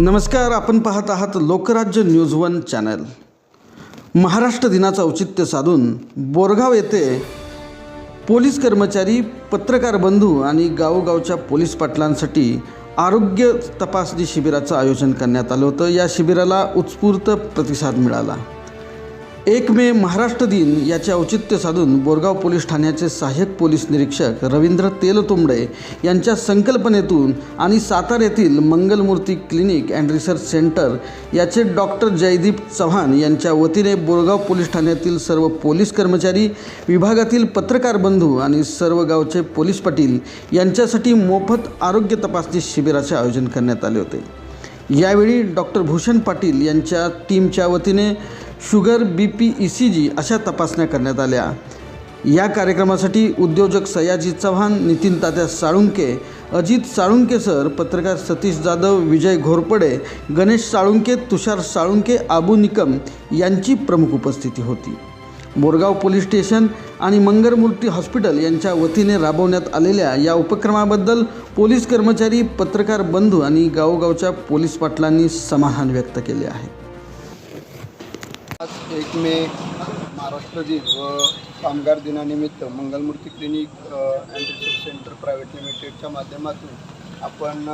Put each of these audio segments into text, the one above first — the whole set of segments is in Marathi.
नमस्कार आपण पाहत आहात Lokrajya news one channel. Maharashtra दिनाचं औचित्य साधून बोरगाव येथे पोलीस कर्मचारी पत्रकार बंधू आणि गावोगावच्या पोलीस पाटलांसाठी आरोग्य तपासणी शिबिराचं आयोजन करण्यात आलं होतं. या शिबिराला उत्स्फूर्त प्रतिसाद मिळाला. एक मे महाराष्ट्र दिन याचे औचित्य साधून बोरगाव पोलीस ठाण्याचे सहाय्यक पोलीस निरीक्षक रवींद्र तेलतुंबडे यांच्या संकल्पनेतून आणि सातार येथील Mangalmurti clinic and research centre याचे डॉक्टर जयदीप चव्हाण यांच्या वतीने बोरगाव पोलीस ठाण्यातील सर्व पोलीस कर्मचारी विभागातील पत्रकार बंधू आणि सर्व गावचे पोलीस पाटील यांच्यासाठी मोफत आरोग्य तपासणी शिबिराचे आयोजन करण्यात आले होते. यावेळी डॉक्टर भूषण पाटील यांच्या टीमच्या वतीने sugar B P E C G अशा तपासण्या करण्यात आल्या. या कार्यक्रमासाठी उद्योजक सयाजी चव्हाण नितीन तात्या साळुंके अजित साळुंके सर पत्रकार सतीश जाधव विजय घोरपडे गणेश साळुंके तुषार साळुंके आबू निकम यांची प्रमुख उपस्थिती होती. बोरगाव पोलीस स्टेशन आणि मंगरमूर्ती हॉस्पिटल यांच्या वतीने राबवण्यात आलेल्या या उपक्रमाबद्दल पोलीस कर्मचारी पत्रकार बंधू आणि गावोगावच्या पोलीस पाटलांनी समाधान व्यक्त केले आहे. आज एक मे महाराष्ट्र दिन व कामगार दिनानिमित्त Mangalmurti clinic and research centre private लिमिटेडच्या माध्यमातून आपण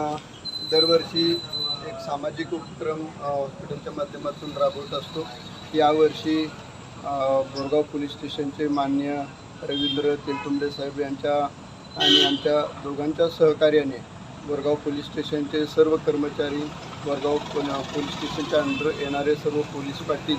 दरवर्षी एक सामाजिक उपक्रम हॉस्पिटलच्या माध्यमातून राबवत असतो. यावर्षी बोरगाव पोलीस स्टेशनचे मान्य रवींद्र तेलतुंबडे साहेब यांच्या आणि आमच्या दोघांच्या सहकार्याने बोरगाव पोलीस स्टेशनचे सर्व कर्मचारी बोरगाव पोलीस स्टेशनच्या अंडर येणारे सर्व पोलीस पाटील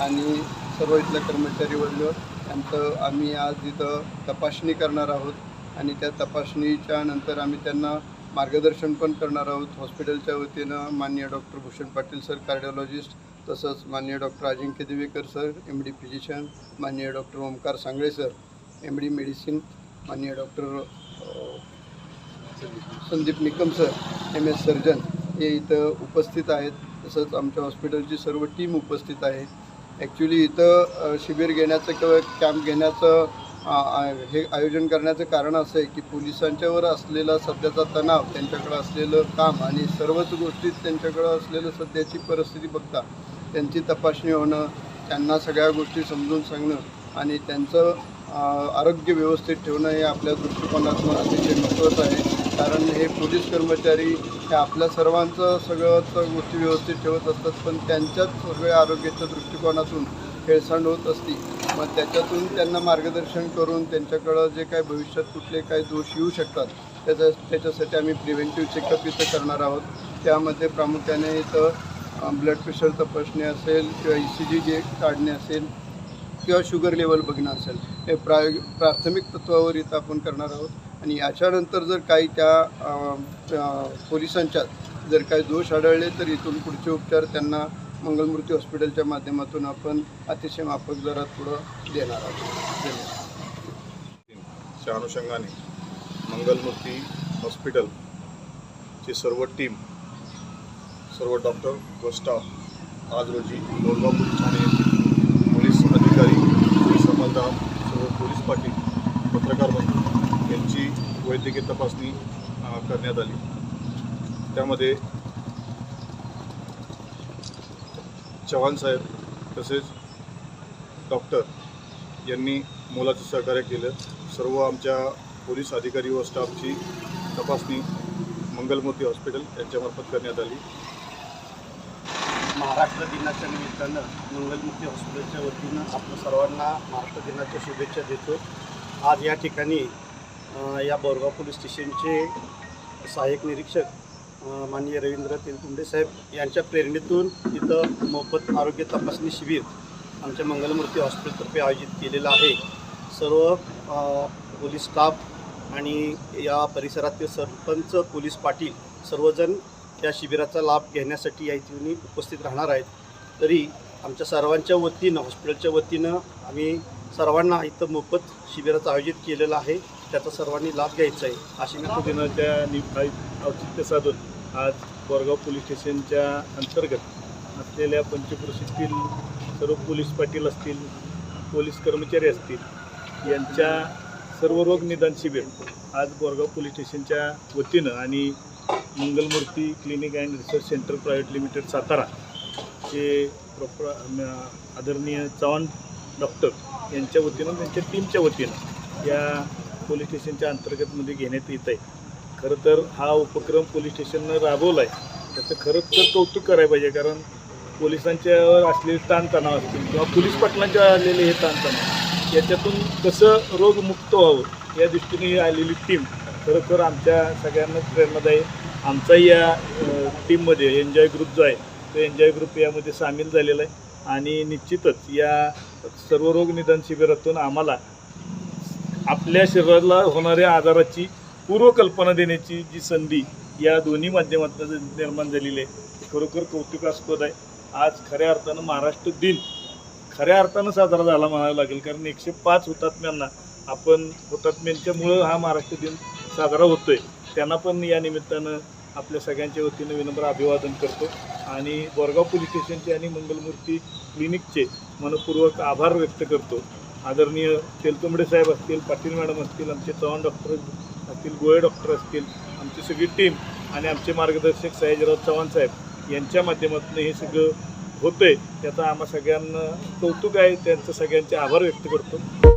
आणि सर्व इथल्या कर्मचारी वर्ग त्यांचं आम्ही आज इथं तपासणी करणार आहोत आणि त्या तपासणीच्या नंतर आम्ही त्यांना मार्गदर्शन पण करणार आहोत. हॉस्पिटलच्या वतीनं माननीय doctor Bhushan Patil sir cardiologist तसंच माननीय doctor Ajinkya Divekar sir M D physician माननीय doctor Omkar Sangle sir M D medicine माननीय doctor Sandeep Nikam sir M S surgeon हे इथं उपस्थित आहेत. तसंच आमच्या हॉस्पिटलची सर्व टीम उपस्थित आहे ॲक्च्युली इथं शिबिर घेण्याचं किंवा कॅम्प घेण्याचं हे आयोजन करण्याचं कारण असं आहे की पोलिसांच्यावर असलेला सध्याचा तणाव त्यांच्याकडं असलेलं काम आणि सर्वच गोष्टीत त्यांच्याकडं असलेलं सध्याची परिस्थिती बघता त्यांची तपासणी होणं त्यांना सगळ्या गोष्टी समजून सांगणं आणि त्यांचं आरोग्य व्यवस्थित ठेवणं हे आपल्या दृष्टिकोनातून अतिशय महत्त्वाचं आहे. कारण हे पोलीस कर्मचारी हे आपल्या सर्वांचं सगळंच गोष्टी व्यवस्थित ठेवत असतात पण त्यांच्याच सगळ्या आरोग्याच्या दृष्टिकोनातून हेळसांड होत असती. मग त्याच्यातून त्यांना मार्गदर्शन करून त्यांच्याकडं जे काय भविष्यात कुठले काय दोष येऊ शकतात त्याच्या त्याच्यासाठी आम्ही प्रिव्हेंटिव्ह चेकअप इथं करणार आहोत. त्यामध्ये प्रामुख्याने इथं ब्लड प्रेशर तपासणे असेल किंवा ई सी जी जे काढणे असेल किंवा शुगर लेवल बघणं असेल हे प्राय प्राथमिक तत्वावर इथं आपण करणार आहोत. आणि याच्यानंतर जर काही त्या पोलिसांच्यात जर काही दोष आढळले तर इथून पुढचे उपचार त्यांना मंगलमूर्ती हॉस्पिटलच्या माध्यमातून आपण अतिशय माफक दरात पुढं देणार आहोत. धन्यवाद. अनुषंगाने मंगलमूर्ती हॉस्पिटलची सर्व टीम सर्व डॉक्टर व स्टाफ आज रोजी बोरगाव पोलीस ठाणे पोलीस अधिकारी पोलीस अंमलदार सर्व पोलीस पाटील पत्रकार बंधू वैद्यकीय तपासणी करण्यात आली. त्यामध्ये चव्हाण साहेब तसेच डॉक्टर यांनी मोलाचं सहकार्य केलं. सर्व आमच्या पोलीस अधिकारी व स्टाफची तपासणी मंगलमूर्ती हॉस्पिटल यांच्यामार्फत करण्यात आली. महाराष्ट्र दिनाच्या निमित्तानं मंगलमूर्ती हॉस्पिटलच्या वतीनं आपल्या सर्वांना महाराष्ट्र दिनाच्या शुभेच्छा देतो. आज या ठिकाणी या बोरगाव पोलीस स्टेशनचे सहाय्यक निरीक्षक माननीय रवींद्र तेलतुंबे साहेब यांच्या प्रेरणेतून इथं मोफत आरोग्य तपासणी शिबिर आमच्या मंगलमूर्ती हॉस्पिटलतर्फे आयोजित केलेलं आहे. सर्व पोलीस स्टाफ आणि या परिसरातील सरपंच पोलीस पाटील सर्वजण या शिबिराचा लाभ घेण्यासाठी या इथे उपस्थित राहणार आहेत. तरी आमच्या सर्वांच्या वतीनं हॉस्पिटलच्या वतीनं आम्ही सर्वांना इथं मोफत शिबिराचं आयोजित केलेलं आहे. त्याचा सर्वांनी लाभ घ्यायचा आहे. अशी मी दिनाच्या निमित्त औचित्य साधून आज बोरगाव पोलीस स्टेशनच्या अंतर्गत असलेल्या पंचक्रोशीतील सर्व पोलीस पाटील असतील पोलीस कर्मचारी असतील यांच्या सर्व रोग निदान शिबिर आज बोरगाव पोलीस स्टेशनच्या वतीनं आणि Mangalmurti clinic and research centre private limited Satara चे प्रॉपर आदरणीय चव्हाण डॉक्टर यांच्या वतीनं त्यांच्या टीमच्या वतीनं या पोलीस स्टेशनच्या अंतर्गतमध्ये घेण्यात येत आहे. खरं तर हा उपक्रम पोलीस स्टेशननं राबवला आहे त्याचं खरंच तर कौतुक करायला पाहिजे कारण पोलिसांच्यावर असलेले ताणतणाव असतील किंवा पोलीस पाटलांच्या आलेले हे ताणतणाव याच्यातून कसं रोगमुक्त व्हावं या दृष्टीने आलेली टीम खरोखर आमच्या सगळ्यांनाच प्रेरणादायी आमचाही या टीममध्ये एन्जॉय ग्रुप जो आहे तो एन्जॉय ग्रुप यामध्ये सामील झालेला आहे. आणि निश्चितच या सर्व रोग निदान शिबिरातून आम्हाला आपल्या शरीराला होणाऱ्या आजाराची पूर्वकल्पना देण्याची जी संधी या दोन्ही माध्यमातून निर्माण झालेली आहे खरोखर कौतुकास्पद आहे. आज खऱ्या अर्थानं महाराष्ट्र दिन खऱ्या अर्थानं साजरा झाला म्हणावं लागेल कारण एकशे पाच हुतात्म्यांना आपण हुतात्म्यांच्यामुळं हा महाराष्ट्र दिन साजरा होतोय. त्यांना पण या निमित्तानं आपल्या सगळ्यांच्या वतीनं विनम्र अभिवादन करतो. आणि बोरगाव पोलीस स्टेशनचे आणि मंगलमूर्ती क्लिनिकचे मनपूर्वक आभार व्यक्त करतो. आदरणीय तेलतुंबडे साहेब असतील पाटील मॅडम असतील आमचे चव्हाण डॉक्टर असतील गोळे डॉक्टर असतील आमची सगळी टीम आणि आमचे मार्गदर्शक सयाजीराव चव्हाण साहेब यांच्या माध्यमातून हे सगळं होतंय त्याचा आम्हा सगळ्यांना कौतुक आहे त्यांचं सगळ्यांचे आभार व्यक्त करतो.